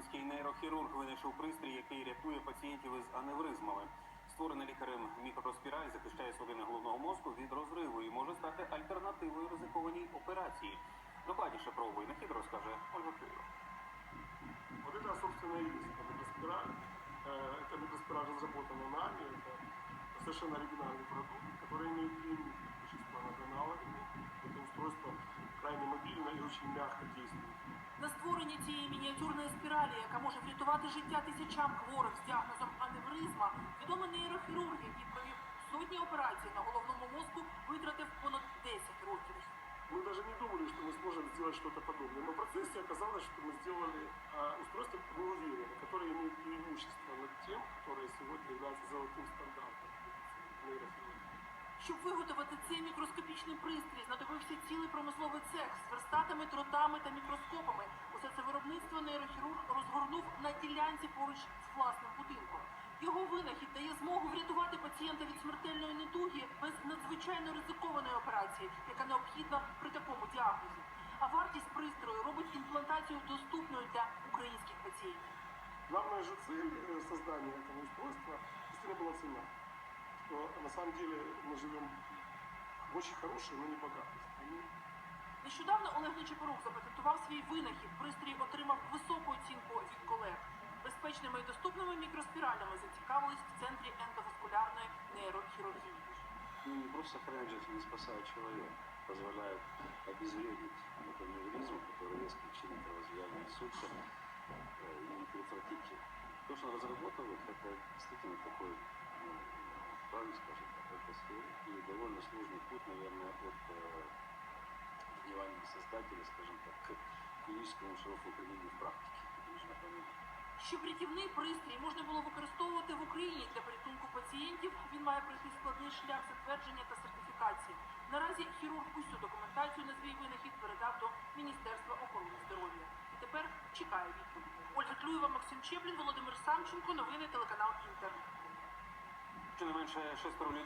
Рівненський нейрохірург винайшов пристрій, який рятує пацієнтів із аневризмами. Створений лікарем мікроспіраль захищає судини головного мозку від розриву і може стати альтернативою ризикованій операції. Докладніше про винахід розкаже Ольга Клюєва. Вот это, собственно, и есть эта микроспираль. Э, Эта микроспираль разработана нами. Это совершенно оригинальный продукт, крайне мобильно и очень мягко действует. На створенні цієї мініатюрної спіралі, яка може врятувати життя тисячам хворих з діагнозом аневризма, відомий нейрохірург, який провів сотні операцій на головному мозку, витратив понад 10 років. Мы даже не думали, что мы сможем сделать что-то подобное. Но в процессе оказалось, что мы сделали а, устройство, мы уверены, которое имеет преимущество над тем, которое сегодня является золотым стандартом нейрохирургии. Щоб виготовити цей мікроскопічний пристрій, знадобився цілий промисловий цех з верстатами, дротами та мікроскопами. Усе це виробництво нейрохірург розгорнув на ділянці поруч з власним будинком. Його винахід дає змогу врятувати пацієнта від смертельної недуги без надзвичайно ризикованої операції, яка необхідна при такому діагнозі. А вартість пристрою робить імплантацію доступною для українських пацієнтів. Главная же цель э, создания этого устройства действительно была цена. Что на самом деле мы живем в очень хорошей, но не богатой стране. Нещодавно Олег Нечепорук запатентував свій винахід. Пристрій отримав високу оцінку від колег. Безпечними і доступними мікроспіралями зацікавились в центрі ендоваскулярної нейрохірургії. Ну, не просто сохраняет жизнь, они спасают человека, позволяют обезвредить этот аневризм, который есть причиной кровоизлияния инсульта, э, и предотвратить его. То, что он разработал, их, это действительно такой, ну, правильно скажем так, это схем- и довольно сложный путь, наверное, от э, внимания создателя, скажем так, к клиническому широкому применению в практике. Это нужно понимать. Щоб рятівний пристрій можна було використовувати в Україні для порятунку пацієнтів, він має пройти складний шлях затвердження та сертифікації. Наразі хірург усю документацію на свій винахід передав до Міністерства охорони здоров'я. І тепер чекає відповіді. Ольга Клюєва, Максим Чеплін, Володимир Самченко. Новини телеканал Інтер. Щонайменше шестеро людей